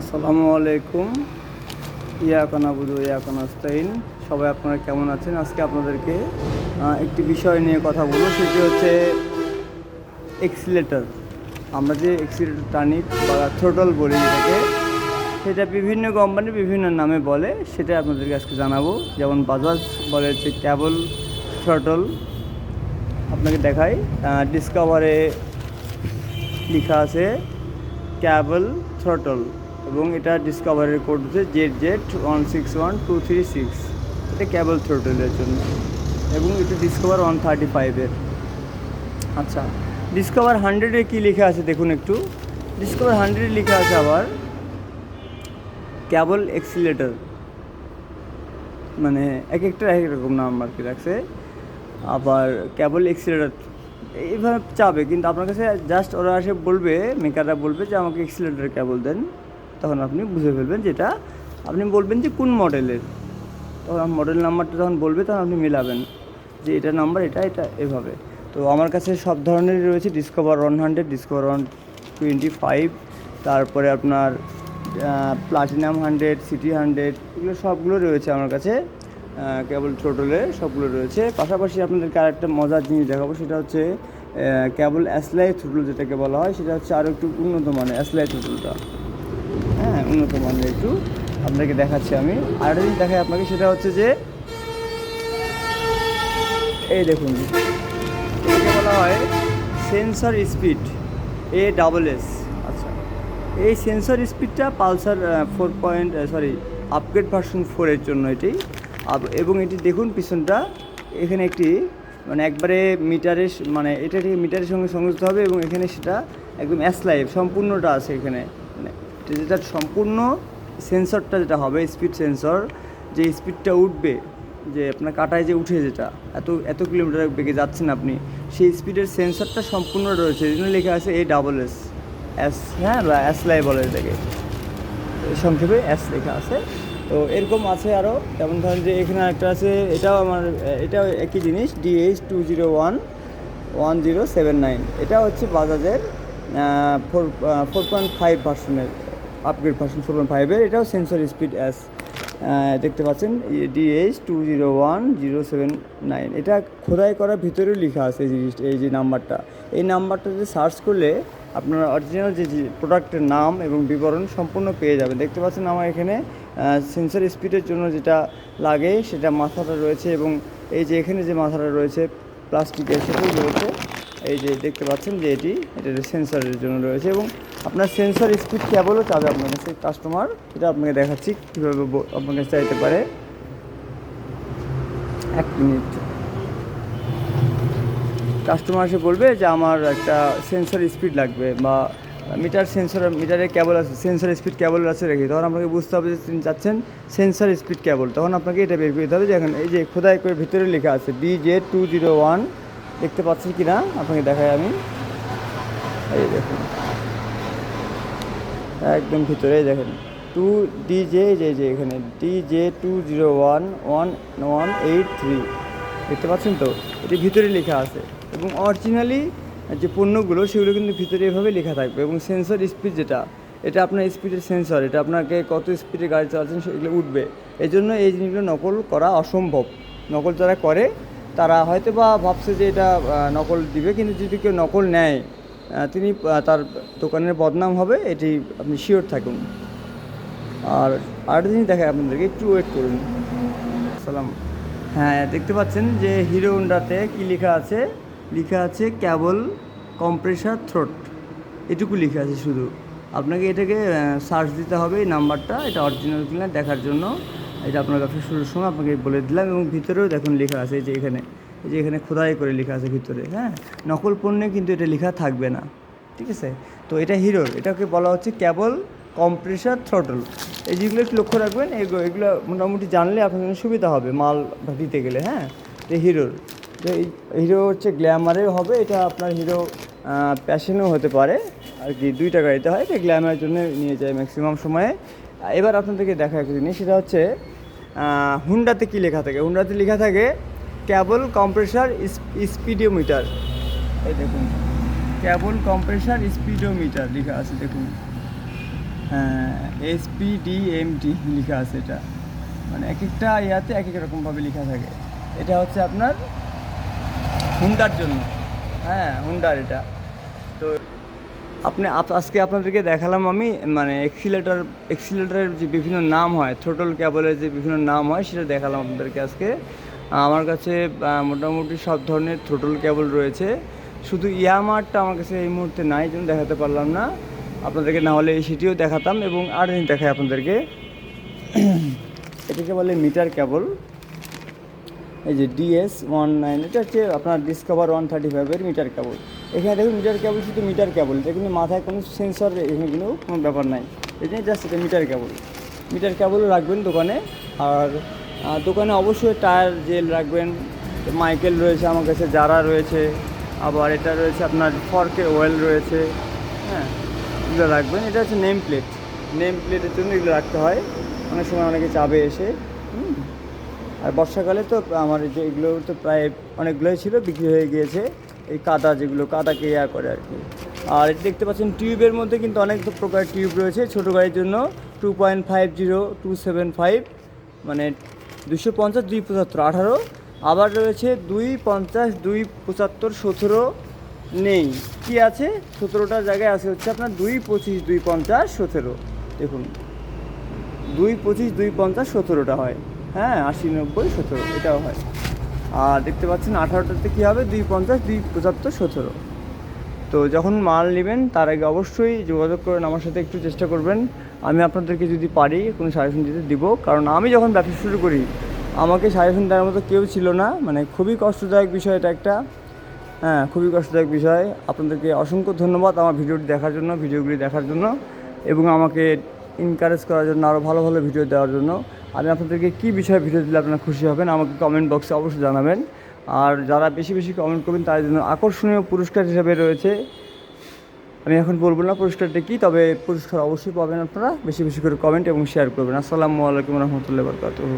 আসসালামু আলাইকুম। ইয়াকান আবুদু ইয়াকান আস্তাইন সবাই আপনারা কেমন আছেন? আজকে আপনাদেরকে একটি বিষয় নিয়ে কথা বলব। সেটি হচ্ছে এক্সিলেটর। আমরা যে এক্সিলেটর টানি বা থ্রোটল বলি যেটাকে সেটা বিভিন্ন কোম্পানি বিভিন্ন নামে বলে। সেটা আপনাদেরকে আজকে জানাব। যেমন বাজাজ বলে হচ্ছে ক্যাবল থ্রোটল। আপনাকে দেখাই। ডিসকভারে লেখা আছে, ক্যাবল থ্রটল। এবং এটা ডিসকভারের কোড হচ্ছে Z Z one six one two three six এটা ক্যাবল থ্রটলের জন্য। এবং এটা ডিসকভার ওয়ান থার্টি ফাইভের আচ্ছা ডিসকভার হান্ড্রেডে কী লেখা আছে দেখুন একটু। ডিসকভার হান্ড্রেডে লেখা আছে আবার ক্যাবল এক্সিলেটর মানে এক একটা এক রকম নাম আর কি রাখছে। আবার ক্যাবল এক্সিলেটর এইভাবে চাবে কিন্তু আপনার কাছে জাস্ট ওরা এসে বলবে মেকাররা বলবে যে আমাকে এক্সিলেটার ক্যাবল দেন। তখন আপনি বুঝে ফেলবেন যেটা আপনি বলবেন যে কোন মডেলের। তখন মডেল নাম্বারটা যখন বলবে তখন আপনি মেলাবেন যে এটা নাম্বার এটা এটা, এভাবে। তো আমার কাছে সব ধরনেরই রয়েছে Discover one hundred Discover one twenty five তারপরে আপনার প্লাটিনাম হান্ড্রেড সিটি হান্ড্রেড এগুলো সবগুলো রয়েছে আমার কাছে। কেবল টোটালে সবগুলো রয়েছে। পাশাপাশি আপনাদেরকে আরেকটা মজার জিনিস দেখাবো, সেটা হচ্ছে কেবল অ্যাসলাই থ্রুটল যেটাকে বলা হয়, সেটা হচ্ছে আরও একটু উন্নত মানের অ্যাসলাই থ্রুটলটা হ্যাঁ উন্নত মানের একটু আপনাকে দেখাচ্ছি আমি। আরেকটা জিনিস দেখাই আপনাকে, সেটা হচ্ছে যে, এই দেখুন, এটাকে বলা হয় sensor speed A double S আচ্ছা এই সেন্সর স্পিডটা Pulsar four point sorry upgrade version ফোরের জন্য এটি। এবং এটি দেখুন পিছনটা, এখানে একটি মানে একবারে মিটারের মানে এটা ঠিক মিটারের সঙ্গে সংযুক্ত হবে এবং এখানে সেটা একদম অ্যাস লাইভ সম্পূর্ণটা আছে এখানে। যেটা সম্পূর্ণ সেন্সরটা যেটা হবে স্পিড সেন্সর যে স্পিডটা উঠবে, যে আপনার কাটায় যে উঠে যেটা, এত এত কিলোমিটার বেগে যাচ্ছেন আপনি, সেই স্পিডের সেন্সরটা সম্পূর্ণ রয়েছে। জন্য লেখা আছে এ ডাবল এস এস হ্যাঁ বা এস লাই বলে এটাকে সংক্ষেপে এস লেখা আছে। তো এরকম আছে আরও যেমন ধরেন যে এখানে একটা আছে, এটাও আমার, এটাও একই জিনিস DH two zero one one zero seven nine এটা হচ্ছে বাজাজের ফোর ফোর পয়েন্ট ফাইভ ভার্সনের আপগ্রেড ভার্সন ফোর পয়েন্ট ফাইভের এটাও সেন্সর স্পিড অ্যাস দেখতে পাচ্ছেন DH two zero one zero seven nine এটা খোদাই করার ভিতরেও লেখা আছে এই জিনিসটা, এই যে নাম্বারটা। এই নাম্বারটা যদি সার্চ করলে আপনার অরিজিনাল যে প্রোডাক্টের নাম এবং বিবরণ সম্পূর্ণ পেয়ে যাবেন। দেখতে পাচ্ছেন আমার এখানে সেন্সর স্পিডের জন্য যেটা লাগে, সেটা মাথাটা রয়েছে এবং এই যে এখানে যে মাথাটা রয়েছে প্লাস্টিকের সেটাই রয়েছে। এই যে দেখতে পাচ্ছেন যে এটি, এটা সেন্সরের জন্য রয়েছে এবং আপনার সেন্সর স্পিড কেবলও চাবে আপনার কাছে কাস্টমার এটা আপনাকে দেখাচ্ছি কীভাবে ব- আপনার কাছে চাইতে পারে। এক মিনিট। কাস্টমার এসে বলবে যে আমার একটা সেন্সর স্পিড লাগবে বা মিটার সেন্সর, মিটারে কেবল আছে, সেন্সর স্পিড কেবল আছে রেখে তখন আপনাকে বুঝতে হবে যে তিনি চাচ্ছেন সেন্সর স্পিড কেবল তখন আপনাকে এটা বের করতে হবে যে এখন এই যে খোদাই করে ভিতরে লেখা আছে D J two zero one দেখতে পাচ্ছেন কি না? আপনাকে দেখাই আমি। এই দেখুন। একদম ভিতরে দেখেন। টু ডি জে যে যে এখানে। D J two zero one one one, eight, three. দেখতে পাচ্ছেন তো? এটি ভিতরে লেখা আছে। এবং অরিজিনালি যে পণ্যগুলো, সেগুলো কিন্তু ভিতরে এভাবে লেখা থাকবে। এবং সেন্সর স্পিড যেটা, এটা আপনার স্পিডের সেন্সর, এটা আপনাকে কত স্পিডে গাড়ি চালাচ্ছেন, সেগুলো উঠবে। এই জন্য এই জিনিসগুলো নকল করা অসম্ভব। নকল যারা করে তারা হয়তো বা ভাবছে যে এটা নকল দিবে, কিন্তু যদি কেউ নকল নেয় তিনি তার দোকানের বদনাম হবে, এটি আপনি শিওর থাকুন। আর আরেকটা জিনিস দেখায় আপনাদেরকে, একটু ওয়েট করুন। সালাম হ্যাঁ দেখতে পাচ্ছেন যে হিরো হোন্ডাতে কী লেখা আছে? লেখা আছে, কেবল কম্প্রেসার থ্রোট এটুকু লেখা আছে শুধু। আপনাকে এটাকে সার্চ দিতে হবে এই নাম্বারটা এটা অরিজিনাল কিনা দেখার জন্য। এটা আপনার ব্যবসা শুরুর সময় আপনাকে বলে দিলাম এবং ভিতরেও দেখুন লেখা আছে যে এখানে যে এখানে খোদাই করে লেখা আছে ভিতরে হ্যাঁ? নকল পণ্যে কিন্তু এটা লেখা থাকবে না, ঠিক আছে? তো এটা হিরোর এটাকে বলা হচ্ছে কেবল কম্প্রেসার থ্রটল। এই যেগুলো একটু লক্ষ্য রাখবেন এগুলো এগুলো মোটামুটি জানলে আপনার সুবিধা হবে মাল দিতে গেলে হ্যাঁ? এটা হিরোর তো এই হিরো হচ্ছে গ্ল্যামারেও হবে, এটা আপনার হিরো প্যাশনেও হতে পারে, আর কি দুইটা গাড়িতে হয়, এটা গ্ল্যামারের জন্য নিয়ে যায় ম্যাক্সিমাম সময়ে। এবার আপনাদেরকে দেখা একটা জিনিস, সেটা হচ্ছে হুন্ডাতে কী লেখা থাকে? হুন্ডাতে লেখা থাকে ক্যাবল কম্প্রেসার স্পিডোমিটার। এই দেখুন ক্যাবল কম্প্রেসার স্পিডোমিটার লেখা আছে, দেখুন। হ্যাঁ এসপি ডি এম টি লেখা আছে এটা। মানে এক একটা ইয়াতে এক এক রকমভাবে লেখা থাকে। এটা হচ্ছে আপনার হুন্ডার জন্য। হ্যাঁ হুন্ডার এটা। তো আপনি আপ- আজকে আপনাদেরকে দেখালাম আমি মানে এক্সিলেটার এক্সিলেটারের যে বিভিন্ন নাম হয় থ্রোটল ক্যাবলের যে বিভিন্ন নাম হয়, সেটা দেখালাম আপনাদেরকে আজকে। আমার কাছে মোটামুটি সব ধরনের থ্রোটল ক্যাবল রয়েছে। শুধু ইয়ামারটা আমার কাছে এই মুহূর্তে নাই জন্য দেখাতে পারলাম না। আপনাদেরকে না হলে সেটিও দেখাতাম এবং আর জিনিস দেখাই আপনাদেরকে। এটাকে বলে মিটার ক্যাবল এই যে ডিএস ওয়ান নাইন এটা হচ্ছে আপনার ডিসকভার ওয়ান থার্টি ফাইভের মিটার কেবল এখানে দেখুন মিটার কেবল, শুধু মিটার কেবল। এটা কিন্তু মাথায় কোনো সেন্সর এখানে কিন্তু কোনো ব্যাপার নাই। এটা জাস্ট এটা মিটার কেবল। মিটার কেবলও রাখবেন দোকানে। আর দোকানে অবশ্যই টায়ার, জেল রাখবেন। মাইকেল রয়েছে আমার কাছে যারা রয়েছে। আবার এটা রয়েছে আপনার ফর্কে ওয়েল রয়েছে। হ্যাঁ এগুলো রাখবেন। এটা হচ্ছে নেম প্লেট নেম প্লেটের জন্য এগুলো রাখতে হয়। অনেক সময় অনেকে চাবে এসে। আর বর্ষাকালে তো আমার যে এগুলো তো প্রায় অনেকগুলোই ছিল, বিক্রি হয়ে গিয়েছে। এই কাদা যেগুলো, কাদাকে ইয়া করে আর কি। আর এটা দেখতে পাচ্ছেন, টিউবের মধ্যে কিন্তু অনেক প্রকার টিউব রয়েছে ছোটো গাড়ির জন্য two point five zero two seven five মানে দুশো পঞ্চাশ দুই পঁচাত্তর, আঠারো। আবার রয়েছে দুই পঞ্চাশ দুই পঁচাত্তর, সতেরো নেই। কি আছে? সতেরোটার জায়গায় আছে হচ্ছে আপনার দুই পঁচিশ দুই পঞ্চাশ, সতেরো। দেখুন দুই পঁচিশ দুই পঞ্চাশ, সতেরোটা হয়। হ্যাঁ আশি, নব্বই, সতেরো, এটাও হয়। আর দেখতে পাচ্ছেন আঠারোটাতে কী হবে? দুই পঞ্চাশ দুই পঁচাত্তর সতেরো। তো যখন মাল নেবেন, তার আগে অবশ্যই যোগাযোগ করেন আমার সাথে একটু চেষ্টা করবেন। আমি আপনাদেরকে যদি পারি, কোনো সাজেশন দিতে দিব। কারণ আমি যখন ব্যবসা শুরু করি, আমাকে সাজেশন দেওয়ার মতো কেউ ছিল না। মানে খুবই কষ্টদায়ক বিষয় এটা একটা। হ্যাঁ খুবই কষ্টদায়ক বিষয়। আপনাদেরকে অসংখ্য ধন্যবাদ আমার ভিডিওটি দেখার জন্য, ভিডিওগুলি দেখার জন্য এবং আমাকে এনকারেজ করার জন্য আরও ভালো ভালো ভিডিও দেওয়ার জন্য। আমি আপনাদেরকে কী বিষয়ে ভিডিও দিলে আপনারা খুশি হবেন, আমাকে কমেন্ট বক্সে অবশ্যই জানাবেন। আর যারা বেশি বেশি কমেন্ট করবেন, তাদের জন্য আকর্ষণীয় পুরস্কার হিসেবে রয়েছে। আমি এখন বলব না পুরস্কারটা কী, তবে পুরস্কার অবশ্যই পাবেন আপনারা। বেশি বেশি করে কমেন্ট এবং শেয়ার করবেন। আসসালামু আলাইকুম রহমতুল্লাহ বরকাতুহ।